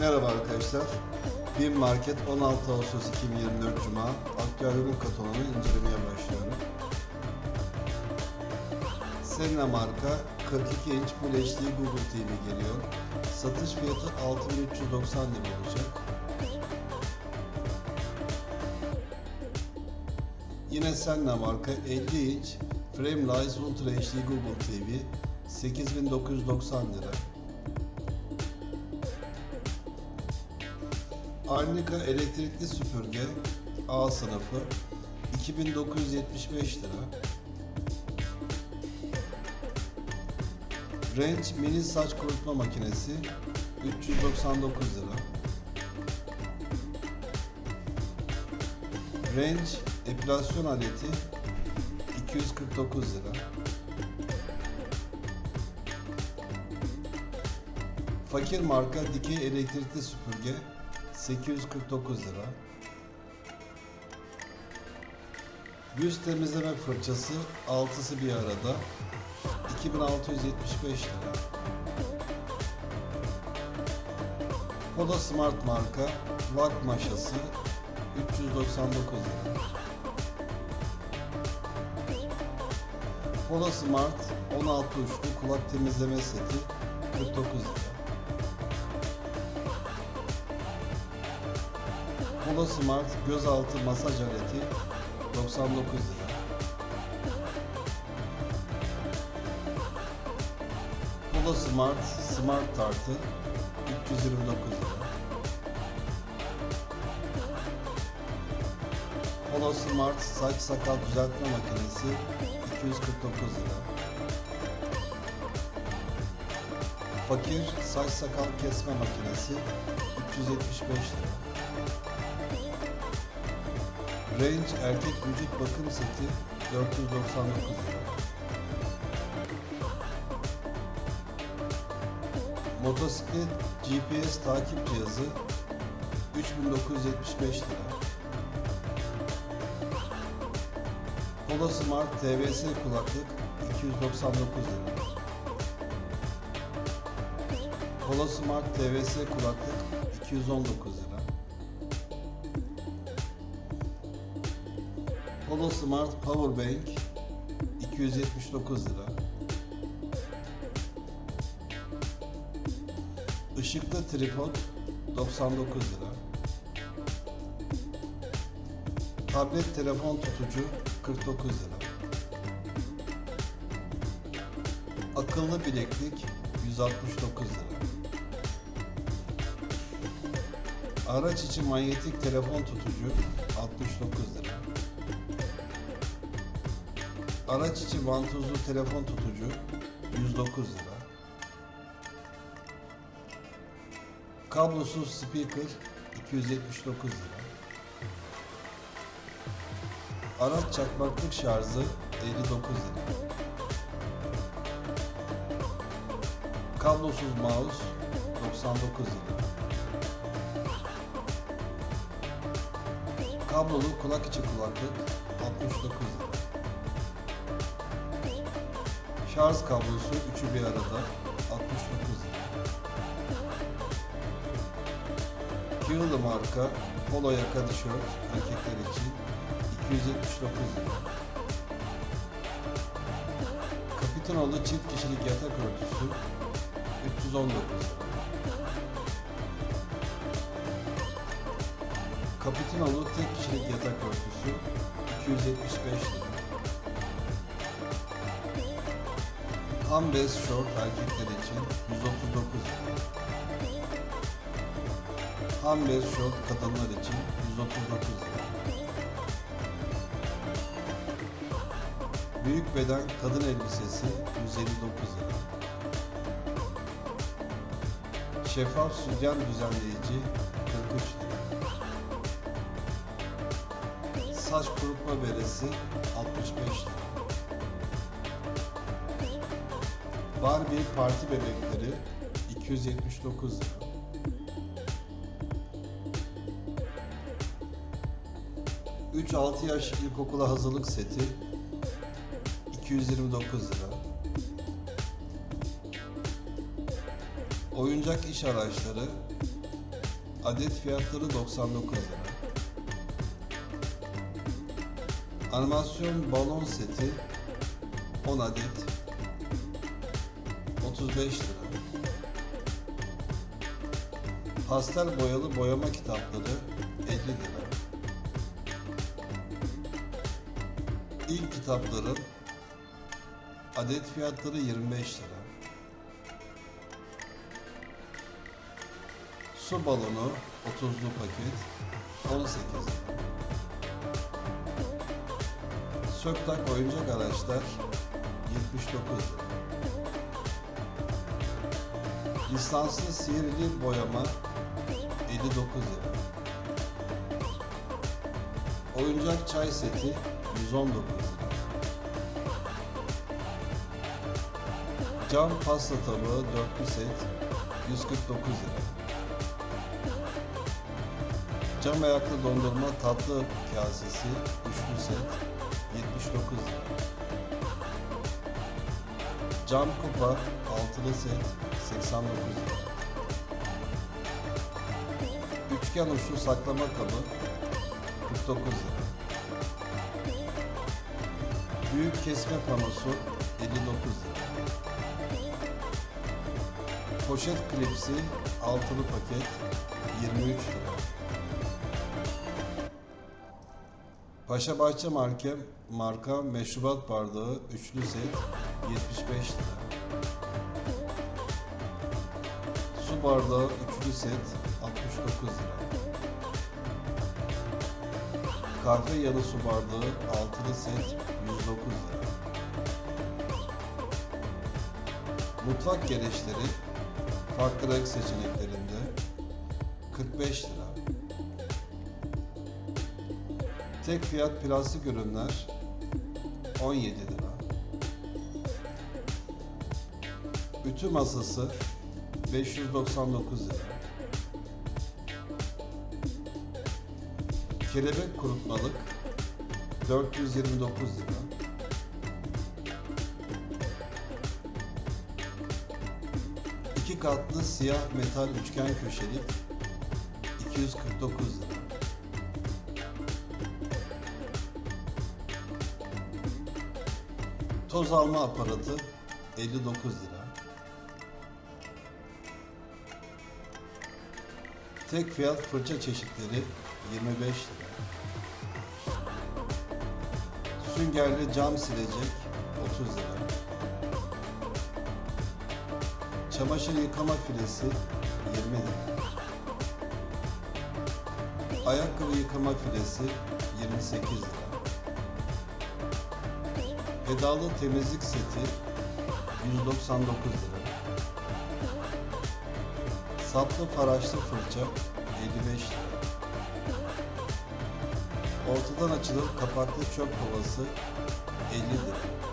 Merhaba arkadaşlar. Bir Market 16 Ağustos 2024 Cuma aktüel ürün kataloğunu incelemeye başlıyorum. Senna marka 42 inç Full HD Google TV geliyor. Satış fiyatı 6390 lira olacak. Yine Senna marka 50 inç Frameless Ultra HD Google TV 8990 lira. Arnica elektrikli süpürge A sınıfı 2975 lira. Range mini saç kurutma makinesi 399 lira. Range epilasyon aleti 249 lira. Fakir marka dikey elektrikli süpürge 849 lira. Yüz temizleme fırçası altısı bir arada 2675 lira. Poda Smart marka Vak maşası 399 lira. Poda Smart 16 uçlu kulak temizleme seti 49 lira. Polo Smart gözaltı masaj aleti 99 lira. Polo Smart Smart tartı 329 lira. Polo Smart saç sakal düzeltme makinesi 249 lira. Fakir saç sakal kesme makinesi 375 lira. Range erkek vücut bakım seti 499 lira. Motosiklet GPS takip cihazı 3975 lira. Polo Smart TVS kulaklık 299 lira. Polo Smart TVS kulaklık 219 Polo Smart Powerbank 279 lira. Işıklı tripod 99 lira. Tablet telefon tutucu 49 lira. Akıllı bileklik 169 lira. Araç içi manyetik telefon tutucu 69 lira. Araç içi vantuzlu telefon tutucu 109 lira. Kablosuz speaker 279 lira. Araç çakmaklık şarjı 59 lira. Kablosuz mouse 99 lira. Kablolu kulak içi kulaklık 69 lira. Şarj kablosu üçü bir arada 69 lira. Kiyılı marka polo yaka tişört erkekler için 279 lira. Kapitanoğlu çift kişilik yatak örtüsü 319 lira. Kapitanoğlu tek kişilik yatak örtüsü 275 lira. Ambez short erkekler için 139 lira. Ambez short kadınlar için 139 lira. Büyük beden kadın elbisesi 159 lira. Şeffaf sütyen düzenleyici 43 lira. Saç kurutma beresi 65 lira. Barbie parti bebekleri 279 lira. Üç 6 yaş ilkokula hazırlık seti 229 lira. Oyuncak iş araçları Adet fiyatları 99 lira. Animasyon balon seti 10 adet 35 lira. Pastel boyalı boyama kitapları 50 lira. İlk kitapların adet fiyatları 25 lira. Su balonu 30'lu paket 18 lira. Söktak oyuncak araçlar 79 lira. Lisanslı sihirli boyama 59 lira. Oyuncak çay seti 119 lira. Cam pasta tabağı dörtlü set 149 lira. Cam ayaklı dondurma tatlı kasesi üçlü set 79 lira. Cam kupa altılı set 89 lira. Üçgen uçlu saklama kabı 49 lira. Büyük kesme panosu 59 lira. Poşet klipsi altılı paket 23 lira. Paşa Bahçe marka, marka meşrubat bardağı üçlü set 75 lira. Su bardağı üçlü set 69 lira. Kahve yanı su bardağı altılı set 109 lira. Mutfak gereçleri farklı renk seçeneklerinde 45 lira. Tek fiyat plastik ürünler 17 lira. Ütü masası 599 lira. Kelebek kurutmalık 429 lira. İki katlı siyah metal üçgen köşelik 249 lira. Toz alma aparatı 59 lira. Tek fiyat fırça çeşitleri 25 lira. Süngerli cam silecek 30 lira. Çamaşır yıkama filesi 20 lira. Ayakkabı yıkama filesi 28 lira. Pedalı temizlik seti 199 lira. Saplı faraşlı fırça 55 lira. Ortadan açılır kapaklı çöp kovası 50 lira.